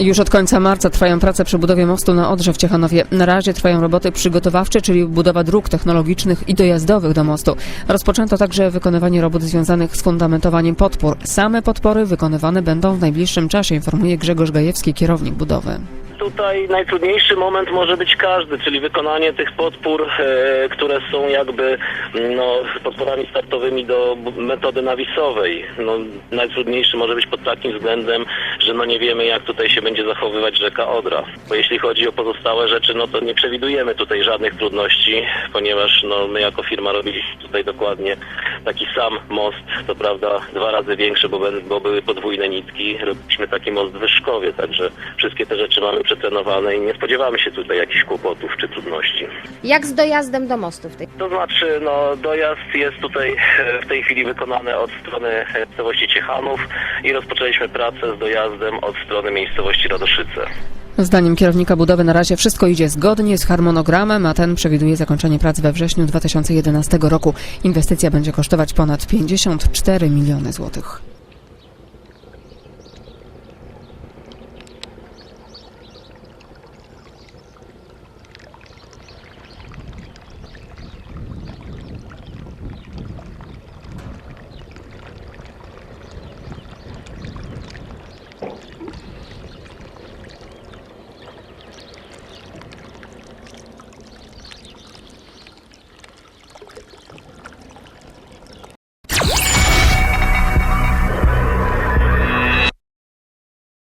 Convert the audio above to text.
Już od końca marca trwają prace przy budowie mostu na Odrze w Ciechanowie. Na razie trwają roboty przygotowawcze, czyli budowa dróg technologicznych i dojazdowych do mostu. Rozpoczęto także wykonywanie robót związanych z fundamentowaniem podpór. Same podpory wykonywane będą w najbliższym czasie, informuje Grzegorz Gajewski, kierownik budowy. Tutaj najtrudniejszy moment może być każdy, czyli wykonanie tych podpór, e, które są jakby no, podporami startowymi do metody nawisowej. No, najtrudniejszy może być pod takim względem, że no nie wiemy jak tutaj się będzie zachowywać rzeka Odra. Bo jeśli chodzi o pozostałe rzeczy, no to nie przewidujemy tutaj żadnych trudności, ponieważ no, my jako firma robiliśmy tutaj dokładnie taki sam most, to prawda dwa razy większy, bo, bo były podwójne nitki. Robiliśmy taki most w Wyszkowie, także wszystkie te rzeczy mamy przetrenowane i nie spodziewamy się tutaj jakichś kłopotów czy trudności. Jak z dojazdem do mostu w tej To znaczy, no, dojazd jest tutaj e, w tej chwili wykonany od strony e, miejscowości Ciechanów i rozpoczęliśmy pracę z dojazdem od strony miejscowości Radoszyce. Zdaniem kierownika budowy na razie wszystko idzie zgodnie z harmonogramem, a ten przewiduje zakończenie prac we wrześniu 2011 roku. Inwestycja będzie kosztować ponad 54 miliony złotych.